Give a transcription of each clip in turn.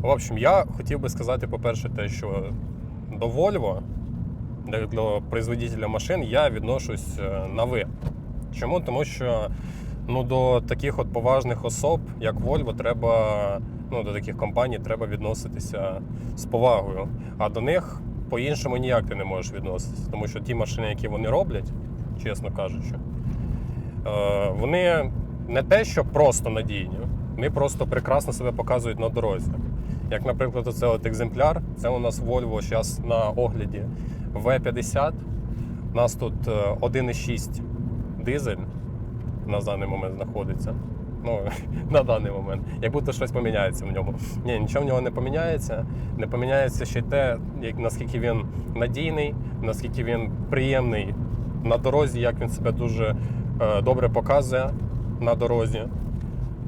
В общем, я хотів би сказати, по-перше, те, що до Volvo, до- производителя машин, я відношусь е, на ви. Чому? Тому що ну, до таких от поважних особ, як Volvo, треба, ну, до таких компаній треба відноситися з повагою. А до них по-іншому ніяк ти не можеш відноситися. Тому що ті машини, які вони роблять, чесно кажучи, е, вони не те, що просто надійні, вони просто прекрасно себе показують на дорозі. Як, наприклад, оце от екземпляр, це у нас Volvo зараз на огляді V50. У нас тут е, 1,6 дизель на даний момент знаходиться. Ну, на даний момент. Як будто щось поміняється в ньому. Ні, нічого в нього не поміняється. Не поміняється ще й те, як, наскільки він надійний, наскільки він приємний на дорозі, як він себе дуже е, добре показує на дорозі.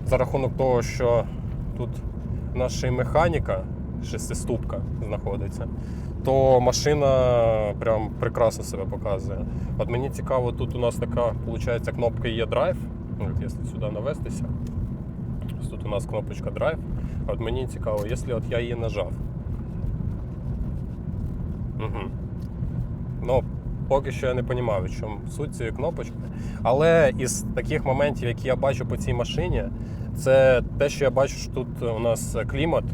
За рахунок того, що тут й механіка, шестиступка знаходиться, то машина прям прекрасно себе показує. От мені цікаво, тут у нас така, виходить, кнопка є драйв. От якщо сюди навестися, тут у нас кнопочка драйв. От мені цікаво, якщо от я її нажав. Угу. Поки що я не розумію, в чому суть цієї кнопочки. Але із таких моментів, які я бачу по цій машині, це те, що я бачу, що тут у нас клімат.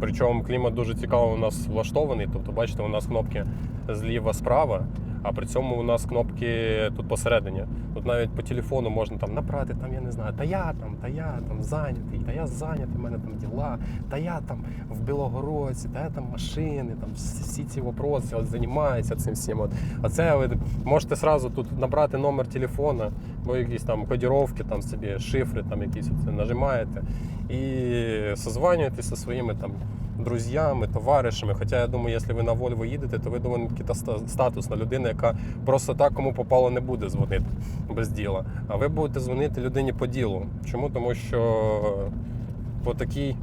Причому клімат дуже цікаво у нас влаштований. Тобто, бачите, у нас кнопки зліва справа, а при цьому у нас кнопки тут посередині. Тут навіть по телефону можна там набрати, там, я не знаю, та я там, та я там зайнятий, та я зайнятий, в мене там діла, та я там в Білогородці, та я там машини, там всі ці вопроси, от займаюся цим всім. От. А це ви можете сразу тут набрати номер телефона, бо якісь там кодіровки, там собі шифри, там якісь оце нажимаєте і созванюєтесь зі своїми там друзями, товаришами. Хоча я думаю, якщо ви на Volvo їдете, то ви ста- статусна людина, яка просто так кому попало не буде дзвонити без діла. А ви будете дзвонити людині по ділу. Чому? Тому що по такій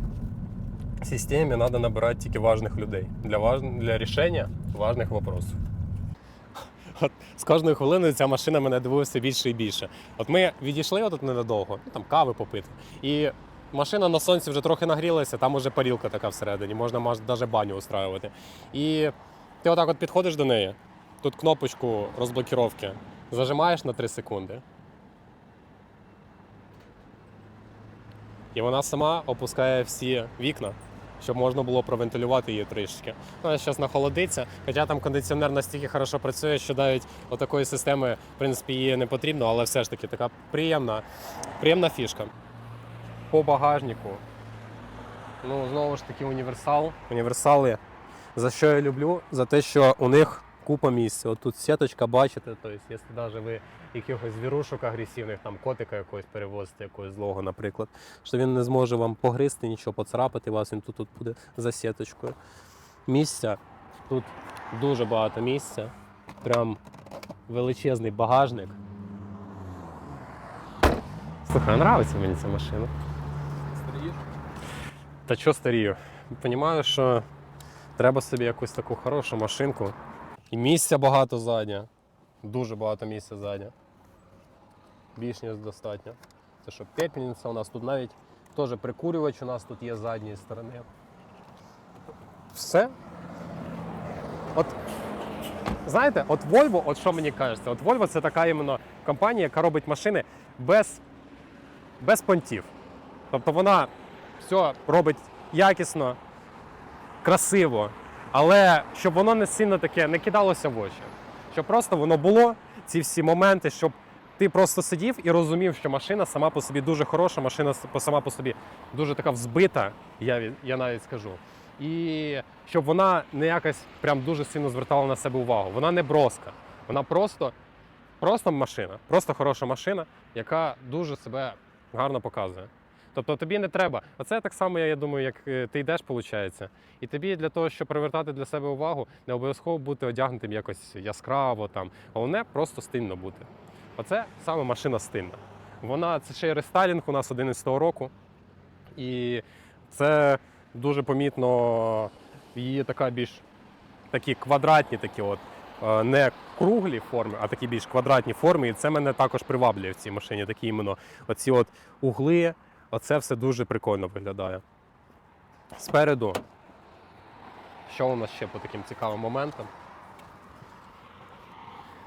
системі треба набирати тільки важних людей для, важ... для рішення важних вопросів. От з кожною хвилиною ця машина мене дивує все більше і більше. От ми відійшли отут ненадовго, ну там кави попити. І машина на сонці вже трохи нагрілася, там уже парілка така всередині, можна навіть баню устраювати. І ти отак от підходиш до неї, тут кнопочку розблокіровки зажимаєш на 3 секунди. І вона сама опускає всі вікна, щоб можна було провентилювати її трішки. Вона зараз нахолодиться, хоча там кондиціонер настільки хорошо працює, що навіть отакої системи, в принципі, її не потрібно, але все ж таки така приємна, приємна фішка. По багажнику. Ну, знову ж таки, універсал. Універсали. За що я люблю? За те, що у них купа місця. От тут сіточка, бачите, тобто, якщо навіть ви якихось звірушок агресивних, там котика якогось перевозите, якогось злого, наприклад, що він не зможе вам погризти, нічого поцарапати вас, він тут, буде за сіточкою. Місця. Тут дуже багато місця. Прям величезний багажник. Слухай, нравиться мені ця машина. Та що старію? Понімаю, що треба собі якусь таку хорошу машинку. І місця багато ззаді. Дуже багато місця ззаді. Більш ніж достатньо. Це що пепельниця у нас тут навіть теж прикурювач у нас тут є з задньої сторони. Все. От знаєте, от Volvo, от що мені кажеться, от Volvo це така іменно компанія, яка робить машини без, без понтів. Тобто вона все робить якісно, красиво, але щоб воно не сильно таке не кидалося в очі. Щоб просто воно було, ці всі моменти, щоб ти просто сидів і розумів, що машина сама по собі дуже хороша, машина сама по собі дуже така взбита, я, я навіть скажу. І щоб вона не якось прям дуже сильно звертала на себе увагу. Вона не броска. Вона просто, просто машина, просто хороша машина, яка дуже себе гарно показує. Тобто тобі не треба. Оце так само, я думаю, як е, ти йдеш, виходить. І тобі для того, щоб привертати для себе увагу, не обов'язково бути одягнутим якось яскраво там. Головне просто стильно бути. Оце саме машина стильна. Вона це ще й рестайлінг у нас 11-го року. І це дуже помітно її така більш такі квадратні, такі от. е, Не круглі форми, а такі більш квадратні форми. І це мене також приваблює в цій машині. Такі іменно оці от угли, оце все дуже прикольно виглядає. Спереду. Що у нас ще по таким цікавим моментам?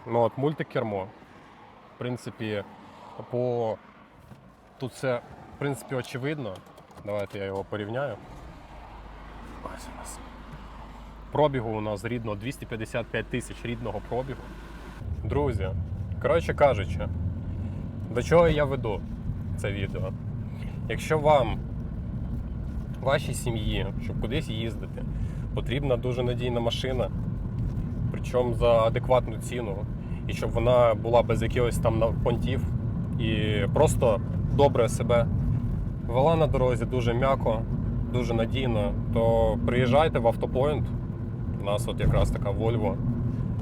Ну от мультикермо. В принципі, по тут все в принципі очевидно. Давайте я його порівняю. Ось у нас. Пробігу у нас рідно 255 тисяч рідного пробігу. Друзі, коротше кажучи, до чого я веду це відео? Якщо вам, вашій сім'ї, щоб кудись їздити, потрібна дуже надійна машина, причому за адекватну ціну, і щоб вона була без якихось там понтів і просто добре себе вела на дорозі дуже м'яко, дуже надійно, то приїжджайте в автопоінт. У нас от якраз така Volvo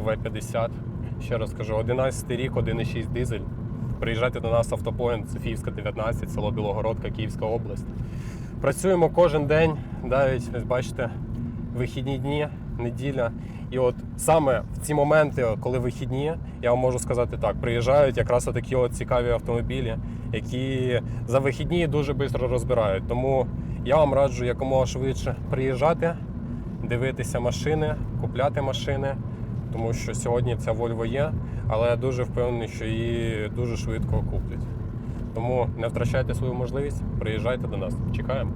V50. Ще раз кажу, 11 рік, 1,6 дизель. Приїжджайте до нас в автопоінт, Софіївська 19, село Білогородка, Київська область. Працюємо кожен день, навіть бачите, вихідні дні, неділя. І от саме в ці моменти, коли вихідні, я вам можу сказати так, приїжджають якраз такі от цікаві автомобілі, які за вихідні дуже швидко розбирають. Тому я вам раджу якомога швидше приїжджати, дивитися машини, купляти машини, тому що сьогодні ця Volvo є, але я дуже впевнений, що її дуже швидко куплять. Тому не втрачайте свою можливість, приїжджайте до нас. Чекаємо.